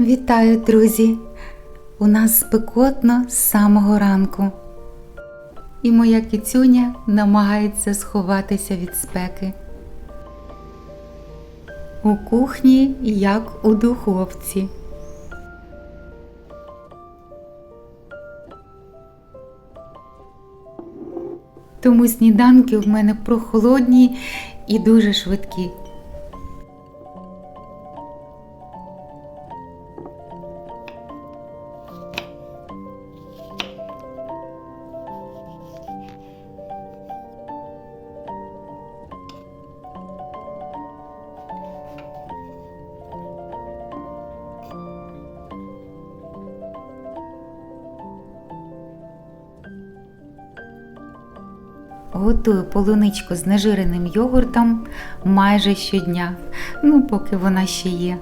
Вітаю, друзі! У нас спекотно з самого ранку. І моя кицюня намагається сховатися від спеки. У кухні, як у духовці. Тому сніданки в мене прохолодні і дуже швидкі. Готую полуничку з нежиреним йогуртом майже щодня, ну поки вона ще є.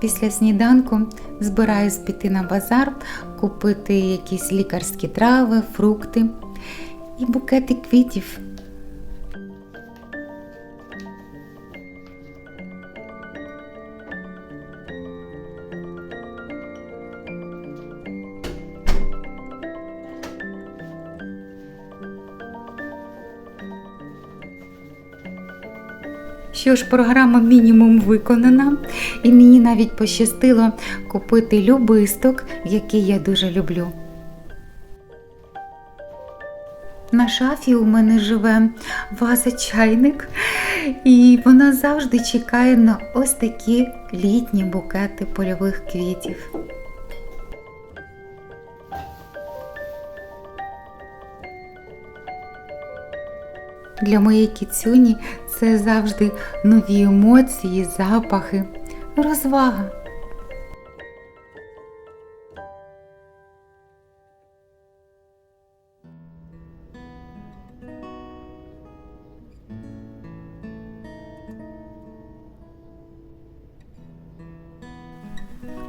Після сніданку збираюсь піти на базар, купити якісь лікарські трави, фрукти і букети квітів. Що ж, програма мінімум виконана, і мені навіть пощастило купити любисток, який я дуже люблю. На шафі у мене живе ваза чайник, і вона завжди чекає на ось такі літні букети польових квітів. Для моєї кіцюні це завжди нові емоції, запахи, розвага.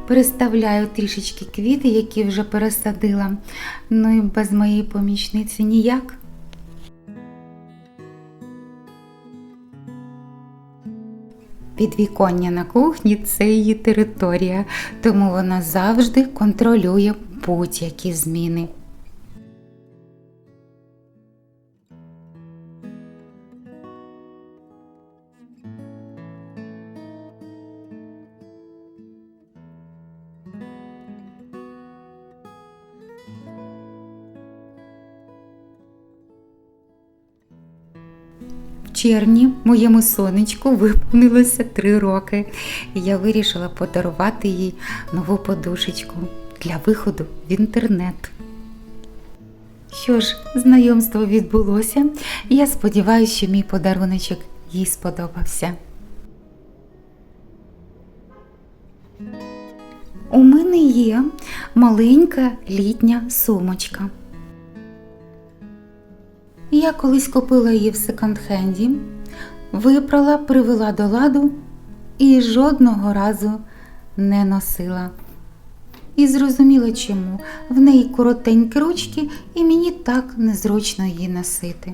Переставляю трішечки квіти, які вже пересадила. Ну і без моєї помічниці ніяк. Підвіконня на кухні це її територія, тому вона завжди контролює будь-які зміни. Червні моєму сонечку виповнилося три роки, і я вирішила подарувати їй нову подушечку для виходу в інтернет. Що ж, знайомство відбулося, я сподіваюся, що мій подаруночок їй сподобався. У мене є маленька літня сумочка. Я колись купила її в секонд-хенді, випрала, привела до ладу і жодного разу не носила. І зрозуміла чому. В неї коротенькі ручки, і мені так незручно її носити.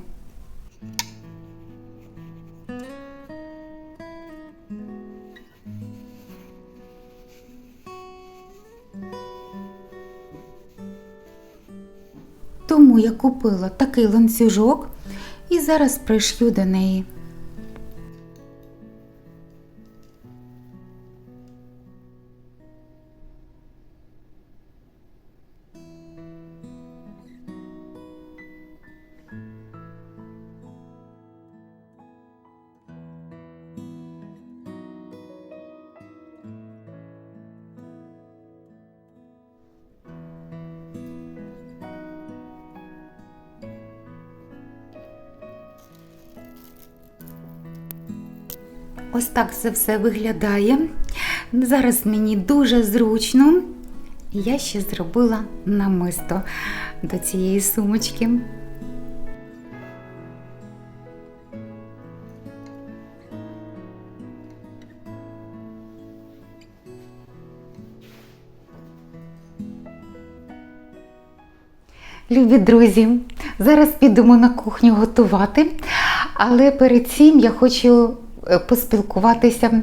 Тому я купила такий ланцюжок і зараз пришью до неї. Ось так це все виглядає. Зараз мені дуже зручно. Я ще зробила намисто до цієї сумочки. Любі друзі, Зараз підемо на кухню готувати, але перед цим я хочу поспілкуватися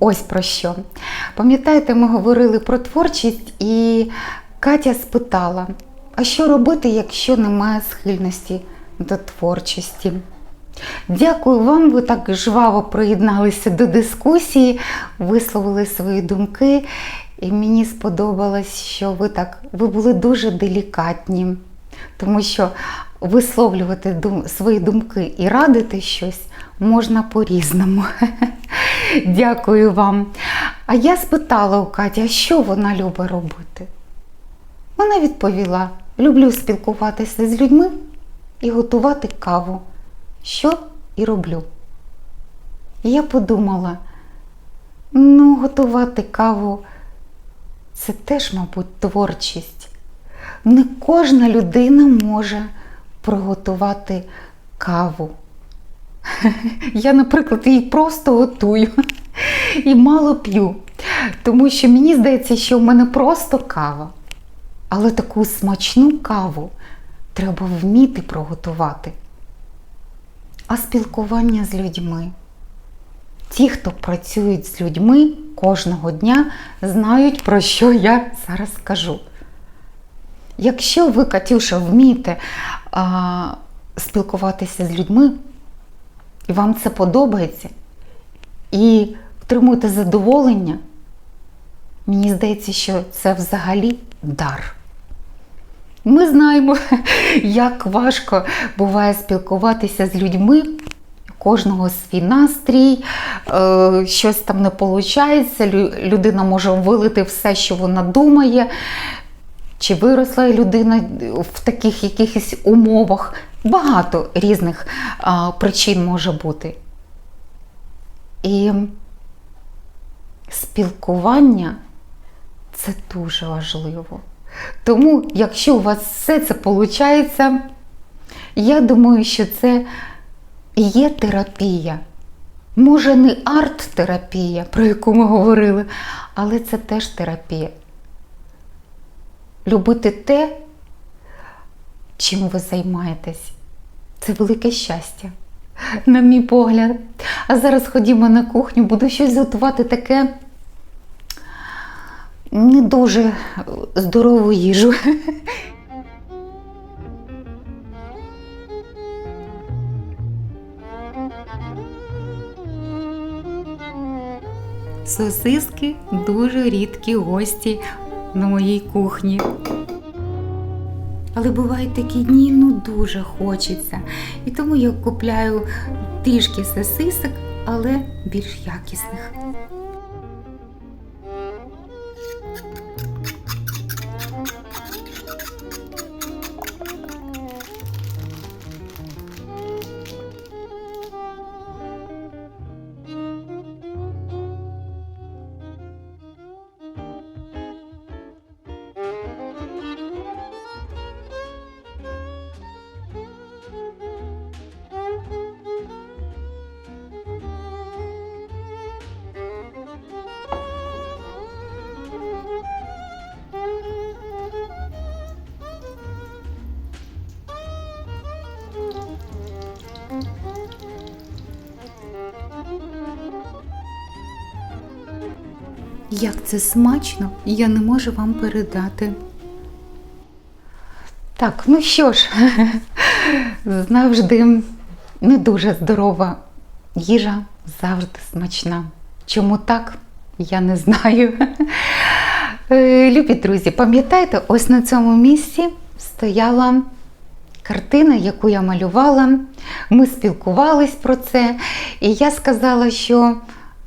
ось про що. Пам'ятаєте, ми говорили про творчість, і Катя спитала: а що робити, якщо немає схильності до творчості? Дякую вам, ви так жваво приєдналися до дискусії, висловили свої думки. І мені сподобалось, що ви так ви були дуже делікатні, тому що висловлювати дум, свої думки і радити щось можна по-різному. Дякую вам. А я спитала у Каті, що вона любить робити? Вона відповіла: люблю спілкуватися з людьми і готувати каву що і роблю. І я подумала, ну, готувати каву це теж, мабуть, творчість. Не кожна людина може приготувати каву. Я, наприклад, її просто готую і мало п'ю, тому що мені здається, що в мене просто кава. Але таку смачну каву треба вміти приготувати а спілкування з людьми. Ті, хто працюють з людьми кожного дня, знають, про що я зараз кажу. Якщо ви, Катюша, вмієте а, спілкуватися з людьми, і вам це подобається, і отримуєте задоволення, мені здається, що це взагалі дар. Ми знаємо, як важко буває спілкуватися з людьми. Кожного свій настрій, е, щось там не виходить, людина може вилити все, що вона думає, чи виросла людина в таких якихось умовах. Багато різних причин може бути. І спілкування це дуже важливо. Тому, якщо у вас все це виходить, я думаю, що це є терапія. Може, не арт-терапія, про яку ми говорили, але це теж терапія. Любити те, чим ви займаєтесь, це велике щастя, на мій погляд. А зараз ходімо на кухню, буду щось готувати таке не дуже здорову їжу. Сосиски дуже рідкі гості на моїй кухні. Але бувають такі дні, ну дуже хочеться. І тому я купляю трішки сосисок, але більш якісних. Як це смачно, я не можу вам передати. Так, ну що ж, завжди не дуже здорова їжа, завжди смачна. Чому так, я не знаю. Е, любі друзі, пам'ятаєте, ось на цьому місці стояла картина, яку я малювала. Ми спілкувались про це, і я сказала, що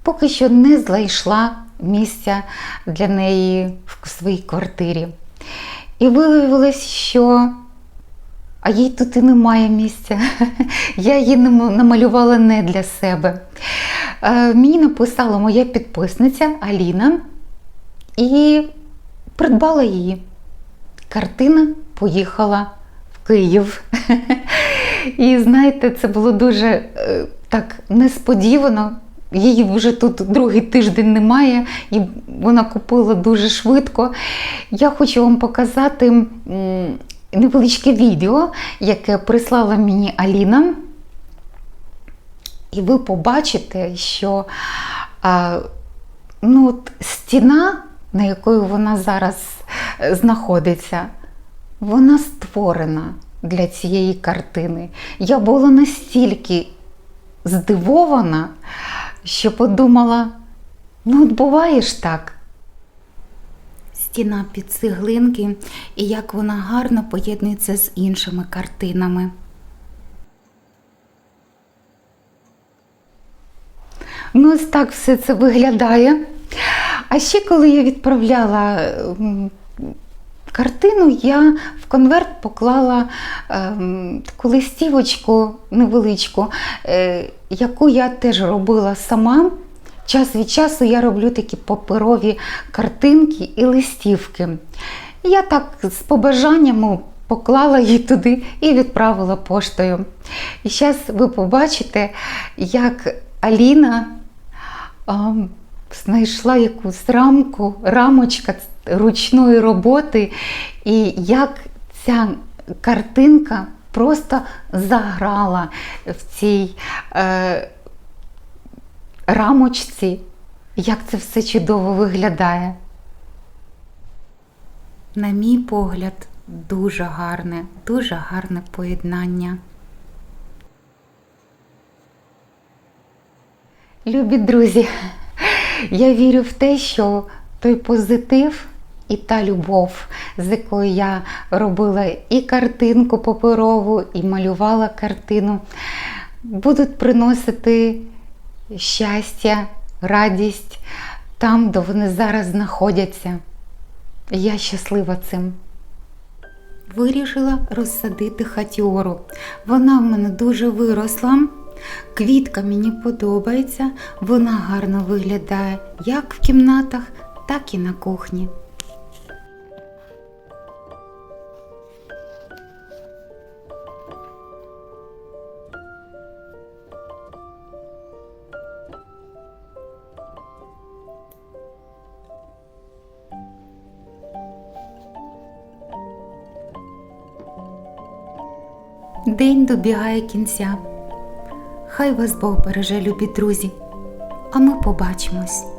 поки що не знайшла місця для неї в своїй квартирі. І виявилось, що а їй тут і немає місця. Я її намалювала не для себе. Е, мені написала моя підписниця Аліна і придбала її. Картина поїхала в Київ. І знаєте, це було дуже е, так несподівано. Її вже тут другий тиждень немає, і вона купила дуже швидко. Я хочу вам показати невеличке відео, яке прислала мені Аліна. І ви побачите, що ну, от стіна, на якої вона зараз е, знаходиться, вона створена для цієї картини. Я була настільки здивована, що подумала: ну, от буває ж так. Стіна під цеглинки, і як вона гарно поєднується з іншими картинами. Ну, ось так все це виглядає. А ще коли я відправляла картину, я в конверт поклала ем, таку листівочку невеличку, е, яку я теж робила сама. Час від часу я роблю такі паперові картинки і листівки. Я так з побажаннями поклала її туди і відправила поштою. І зараз ви побачите, як Аліна а, знайшла якусь рамку, рамочка ручної роботи, і як ця картинка просто заграла в цій е, рамочці, як це все чудово виглядає. На мій погляд, дуже гарне, дуже гарне поєднання. Любі друзі, я вірю в те, що той позитив і та любов, з якою я робила і картинку паперову, і малювала картину, будуть приносити щастя, радість там, де вони зараз знаходяться. Я щаслива цим. Вирішила розсадити хатіору. Вона в мене дуже виросла. Квітка мені подобається, вона гарно виглядає як в кімнатах, так і на кухні. День добігає кінця. Хай вас Бог береже, любі друзі, а ми побачимось.